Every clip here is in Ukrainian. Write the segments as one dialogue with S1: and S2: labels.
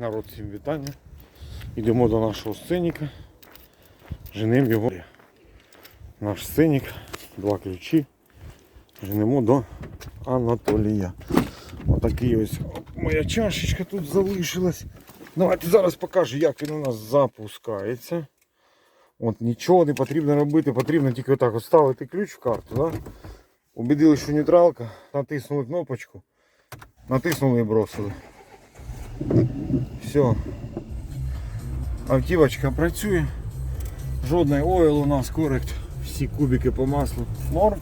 S1: народ, всім вітання. Йдемо до нашого сценіка. Женемо його. Наш сценік, два ключі. Женемо до Анатолія. Отакий ось моя чашечка тут залишилась. Давайте зараз покажу, як він у нас запускається. От нічого не потрібно робити, потрібно тільки отак от ставити ключ в карту. Да? Убедили, що нейтралка, натиснули кнопочку, натиснули і бросили. Все. Автівочка працює. Жодний ойл у нас корект. Всі кубики по маслу норм.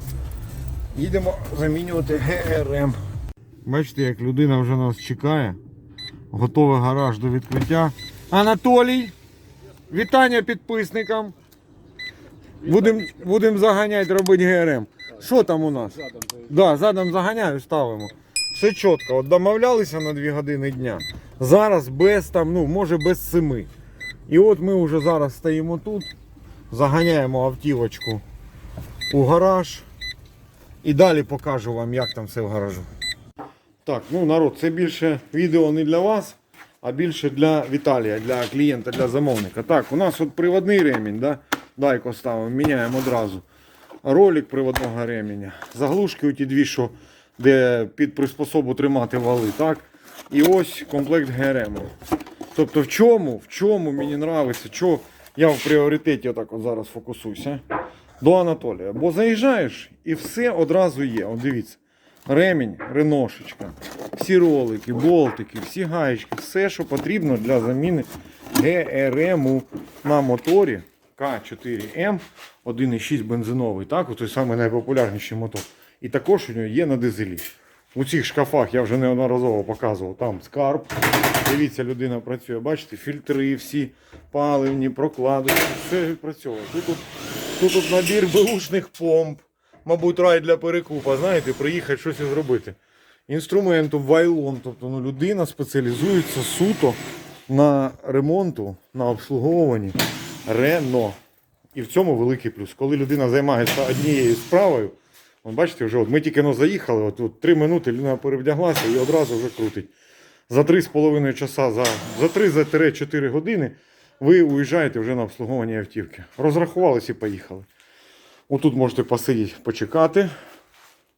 S1: Їдемо замінювати ГРМ. Бачите, як людина вже нас чекає. Готовий гараж до відкриття. Анатолій! Вітання підписникам. Будемо будем заганяти робити ГРМ. Що там у нас? Да, задом заганяю, ставимо. Все чітко. От домовлялися на 2 години дня. Зараз без там, ну, може без 7. І от ми вже зараз стоїмо тут, заганяємо автівочку у гараж. І далі покажу вам, як там все в гаражу. Так, ну народ, це більше відео не для вас, а більше для Віталія, для клієнта, для замовника. Так, у нас от приводний ремінь, да? Дайко ставимо, міняємо одразу. Ролик приводного ременя. Заглушки ті дві, що де під приспособу тримати вали. так? І ось комплект ГРМ. Тобто в чому, в чому мені подобається, що я в пріоритеті отак от зараз фокусуюся. До Анатолія. Бо заїжджаєш і все одразу є. От дивіться. Ремінь, реношечка, всі ролики, болтики, всі гаєчки, все, що потрібно для заміни ГРМ на моторі К4М 1,6 бензиновий. Так, той самий найпопулярніший мотор. І також у нього є на дизелі. У цих шкафах я вже неодноразово показував. Там скарб. Дивіться, людина працює. Бачите, фільтри всі паливні, прокладочки, все відпрацьовує. Тут, тут, тут, тут набір беушних помп. Мабуть, рай для перекупа, знаєте, приїхати щось зробити. Інструменту, вайлон. Тобто ну, людина спеціалізується суто на ремонту, на обслуговуванні Рено. І в цьому великий плюс. Коли людина займається однією справою, от бачите, вже от ми тільки но заїхали, от, от 3 минути людина перевдяглася і одразу вже крутить. За 3,5 часа, за, за 3-4 години ви уїжджаєте вже на обслуговування автівки. Розрахувалися і поїхали. Отут можете посидіти, почекати,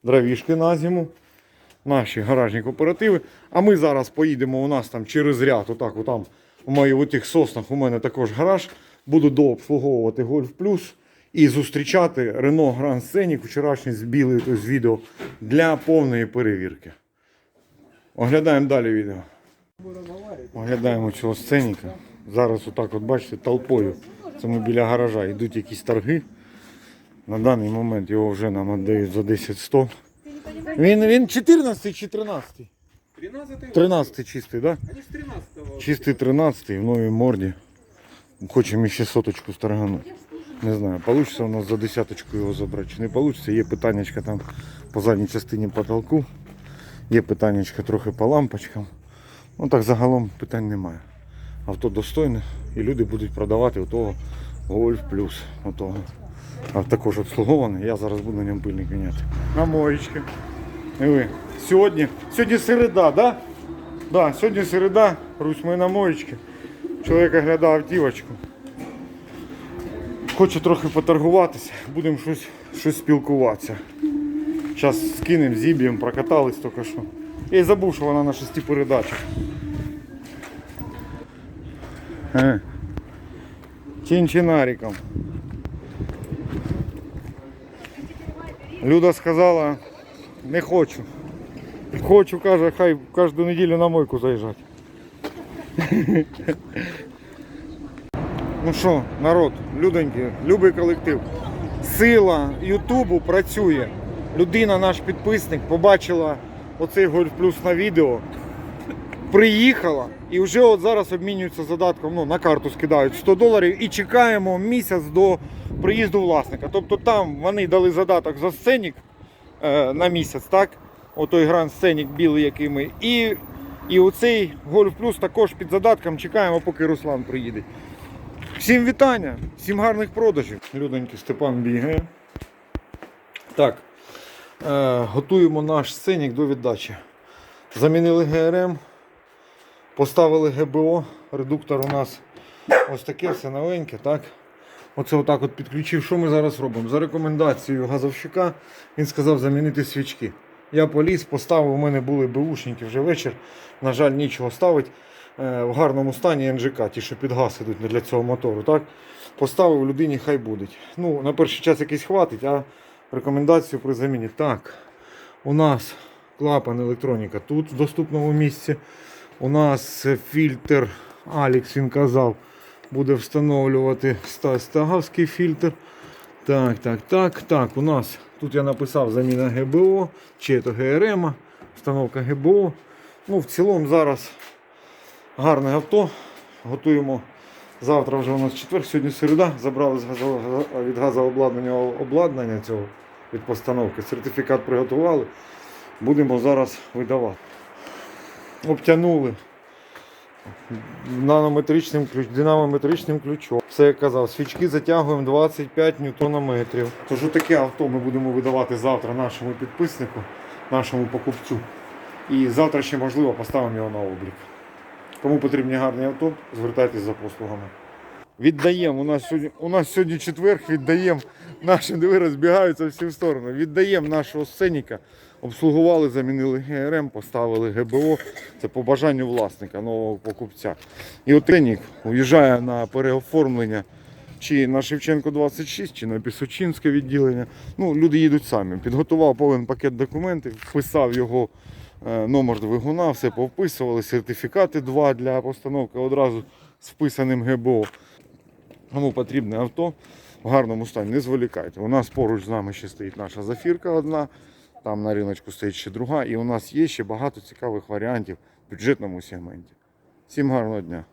S1: дровішки на зиму, наші гаражні кооперативи. А ми зараз поїдемо у нас там через ряд, отак, отам, у моїх соснах у мене також гараж. Буду дообслуговувати Golf Plus і зустрічати Renault Grand Scenic, вчорашній з білий з відео для повної перевірки. Оглядаємо далі відео. Оглядаємо цього сценіка. Зараз отак от бачите толпою. Це ми біля гаража. Йдуть якісь торги. На даний момент його вже нам віддають за 10-100. Він, він 14 чи 13?
S2: 13
S1: 13 чистий, так? Да?
S2: Они с 13
S1: Чистий 13 в новій морді. Хочемо ще соточку старганути. Не знаю, вийде у нас за десяточку його забрати чи не вийде. Є питаннячка там по задній частині потолку. Є питаннячка трохи по лампочкам. Ну так загалом питань немає. Авто достойне і люди будуть продавати отого Golf Plus. Отого. А також обслуговане. Я зараз буду на ньому пильник міняти. На моєчки. Диви. Сьогодні, сьогодні середа, да? Да, сьогодні середа, Русь, ми на моєчки. Чоловік оглядав автівочку. Хоче трохи поторгуватися, будемо щось, щось спілкуватися. Зараз скинемо, зіб'ємо, прокатались тільки що. Я й забув, що вона на шести передачах. Е. Чинчинариком. Люда сказала, не хочу. Хочу, каже, хай кожну неділю на мойку заїжджати. Ну що, народ, людоньки, любий колектив. Сила Ютубу працює. Людина, наш підписник, побачила оцей Гольф Плюс на відео. Приїхала і вже от зараз обмінюються задатком, ну, на карту скидають 100 доларів і чекаємо місяць до приїзду власника. Тобто там вони дали задаток за сценік е, на місяць, так? Отой гранд сценік білий, який ми. І, і оцей Гольф Плюс також під задатком чекаємо, поки Руслан приїде. Всім вітання, всім гарних продажів. Людоньки Степан бігає. Так, е, готуємо наш сценік до віддачі. Замінили ГРМ, Поставили ГБО, редуктор у нас ось таке все новеньке, так? Оце отак от підключив. Що ми зараз робимо? За рекомендацією газовщика він сказав замінити свічки. Я поліз, поставив, у мене були беушники вже вечір. На жаль, нічого ставити. Е, В гарному стані НЖК, ті, що під газ ідуть не для цього мотору. Так? Поставив людині, хай буде. Ну, на перший час якийсь хватить, а рекомендацію при заміні. Так, у нас клапан електроніка тут в доступному місці. У нас фільтр, Алікс він казав, буде встановлювати стагавський фільтр. Так, так, так, так. У нас тут я написав заміна ГБО, чи то ГРМ, встановка ГБО. Ну, в цілому зараз гарне авто. Готуємо. Завтра вже у нас четвер, сьогодні середа. Забрали з газового, від газообладнання обладнання цього від постановки. Сертифікат приготували. Будемо зараз видавати. Обтянули нанометричним ключ, динамометричним ключом. Все як казав, свічки затягуємо 25 ньютонометрів. Тож таке авто ми будемо видавати завтра нашому підписнику, нашому покупцю. І завтра ще можливо поставимо його на облік. Кому потрібні гарні авто, звертайтесь за послугами. Віддаємо. У нас сьогодні, у нас сьогодні четверг, віддаємо. Наші диви розбігаються всі в сторони. Віддаємо нашого сценіка. Обслугували, замінили ГРМ, поставили ГБО. Це по бажанню власника, нового покупця. І от сценік уїжджає на переоформлення чи на Шевченко 26, чи на Пісочинське відділення. Ну, люди їдуть самі. Підготував повен пакет документів, вписав його номер двигуна, все повписували, сертифікати два для постановки одразу з вписаним ГБО. Кому потрібне авто в гарному стані, не зволікайте. У нас поруч з нами ще стоїть наша зафірка одна, там на риночку стоїть ще друга, і у нас є ще багато цікавих варіантів в бюджетному сегменті. Всім гарного дня!